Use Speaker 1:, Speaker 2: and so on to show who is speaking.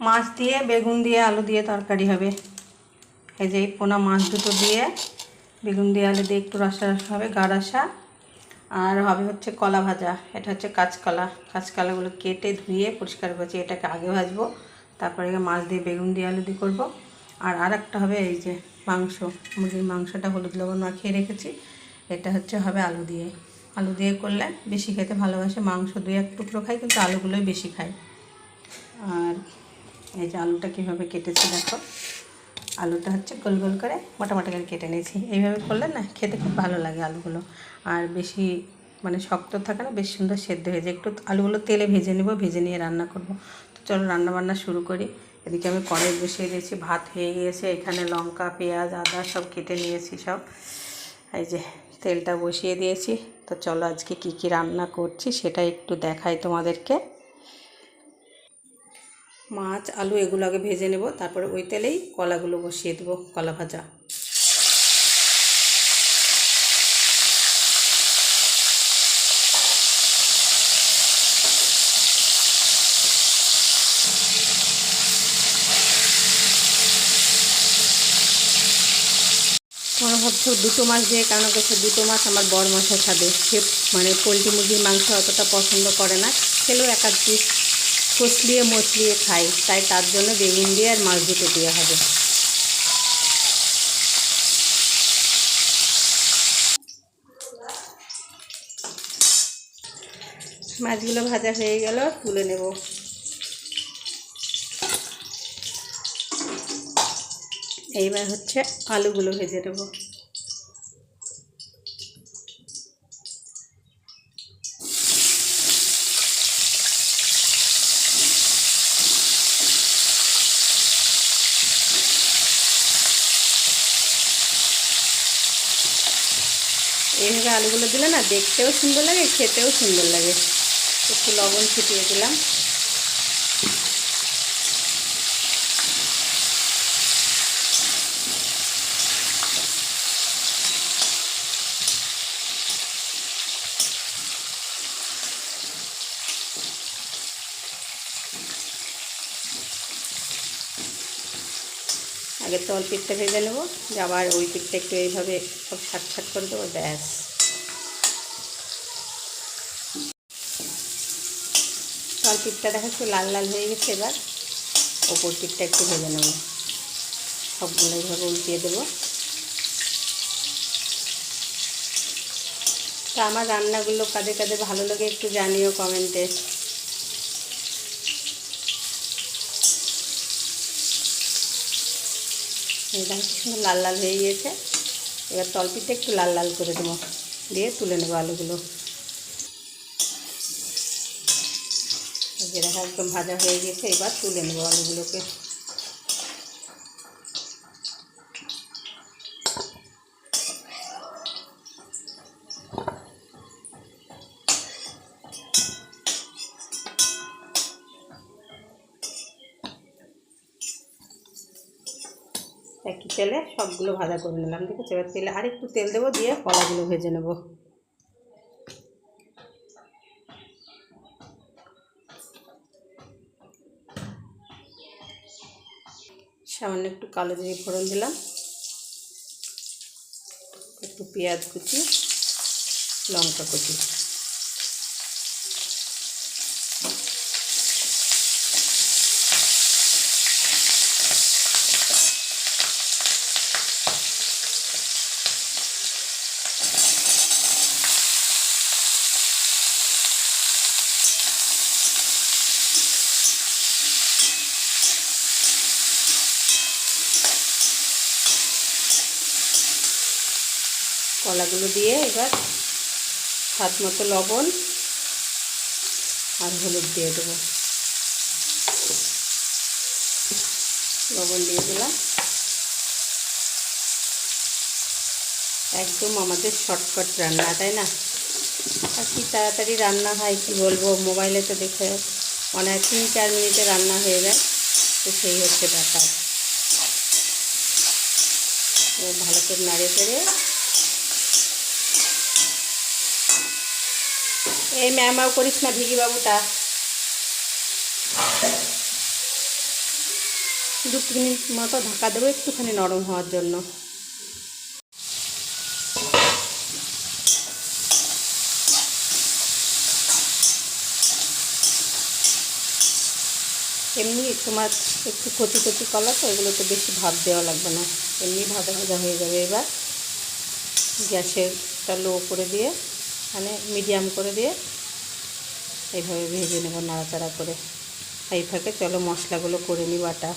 Speaker 1: মাছ দিয়ে, বেগুন দিয়ে, আলু দিয়ে তরকারি হবে। এই যে এই পোনা মাছ দুটো দিয়ে বেগুন দিয়ে, আলু দিয়ে একটু রসা রসা হবে, গা রসা। আর হবে হচ্ছে কলা ভাজা, এটা হচ্ছে কাঁচকলা। কাঁচকলাগুলো কেটে ধুয়ে পরিষ্কার করছি, এটাকে আগে ভাজবো, তারপরে মাছ দিয়ে, বেগুন দিয়ে, আলু দিয়ে করব। আর আর একটা হবে এই যে মাংস, মুরগির মাংসটা হলুদ লবণ মাখিয়ে রেখেছি, এটা হচ্ছে হবে আলু দিয়ে। আলু দিয়ে করলে বেশি খেতে ভালোবাসে, মাংস দুই এক টুকরো খাই কিন্তু আলুগুলোই বেশি খাই আর এই যে আলুটা কীভাবে কেটেছি দেখো। আলুটা হচ্ছে গোল গোল করে মোটামুটি করে কেটে নিয়েছি। এইভাবে করলে না খেতে খুব ভালো লাগে আলুগুলো। আর বেশি মানে শক্ত থাকে না, বেশ সুন্দর সেদ্ধ হয়ে যায়। একটু আলুগুলো তেলে ভেজে নেব, ভেজে নিয়ে রান্না করব। তো চলো রান্না বান্না শুরু করি। এদিকে আমি কড়াই বসিয়ে দিয়েছি, ভাত হয়ে গিয়েছে, এখানে লঙ্কা, পেঁয়াজ, আদা সব কেটে নিয়েছি সব। এই যে তেলটা বসিয়ে দিয়েছি। তো চলো আজকে কি কি রান্না করছি সেটা একটু দেখাই তোমাদেরকে। মাছ, আলু এগুলো আগে ভেজে নেব। তারপরে ওই তেলেই কলাগুলো বসিয়ে দেবো, কলা ভাজা। তোমরা ভাবছ দুটো মাছ দিয়ে কেন করছে? দুটো মাছ আমার বর মাছে খাবে সে মানে পোলট্রি মুরগির মাংস অতটা পছন্দ করে না। খেলেও এক আধ পিস কচলিয়ে মচলিয়ে খাই, তাই তার জন্য বেগুন দিয়ে আর মাছ দুটো দেওয়া হবে। মাছগুলো ভাজা হয়ে গেল, তুলে নেব। এইবার হচ্ছে আলুগুলো ভেজে নেব। এইভাবে আলুগুলো দিলে না দেখতেও সুন্দর লাগে খেতেও সুন্দর লাগে। একটু লবণ ছিটিয়ে দিলাম। আগে তল পিঠটা ভেজে নেব যে আবার ওই পিঠটা একটু এইভাবে সব ছাট ছাট করে দেবো, ব্যাস। তল পিঠটা দেখা একটু লাল লাল হয়ে গেছে এবার, ওপর পিঠটা একটু ভেজে নেব। সবগুলো এইভাবে উল্টিয়ে দেবো। তা আমার রান্নাগুলো কাদের কাদের ভালো লাগে একটু জানিও কমেন্টে। সুন্দর লাল লাল হয়ে গিয়েছে। এবার তলপিতে একটু লাল লাল করে দেবো। দিয়ে তুলে নেব আলুগুলো। যে দেখা একদম ভাজা হয়ে গেছে এবার তুলে নেব আলুগুলোকে। একটু তেলে সবগুলো ভাজা করে নিলাম আছে এবার তেলে আরেকটু তেল দেবো, দিয়ে কলাগুলো ভেজে নেব। সামান্য একটু কালো জিরে ফোড়ন দিলাম, একটু পেঁয়াজ কুচি, লঙ্কা কুচি। কলাগুলো দিয়ে এবার হাত মতো লবণ আর হলুদ দিয়ে দেবো। লবণ দিয়ে দিলাম। একদম আমাদের শর্টকাট রান্না, তাই না? আর কি তাড়াতাড়ি রান্না হয়, কি বলব? মোবাইলে তো দেখে অনেক তিন চার মিনিটে রান্না হয়ে যায়। তো সেই হচ্ছে ব্যাপার। ভালো করে নাড়ে চেড়ে এই ম্যামাও করিস না ভিগি বাবুটা দু মিনিট মতো ঢাকা দেবো, একটুখানি নরম হওয়ার জন্য। এমনি তোমার একটু কচি কচি কলা তো, এগুলোতে বেশি ভাত দেওয়া লাগবে না। এমনি ভাজা ভাজা হয়ে যাবে এবার। গ্যাসেরটা লো করে দিয়ে মানে মিডিয়াম করে দিয়ে এইভাবে ভেজে নেব, নাড়াচাড়া করে। এই ফাঁকে চলো মশলাগুলো করে নিই বাটা।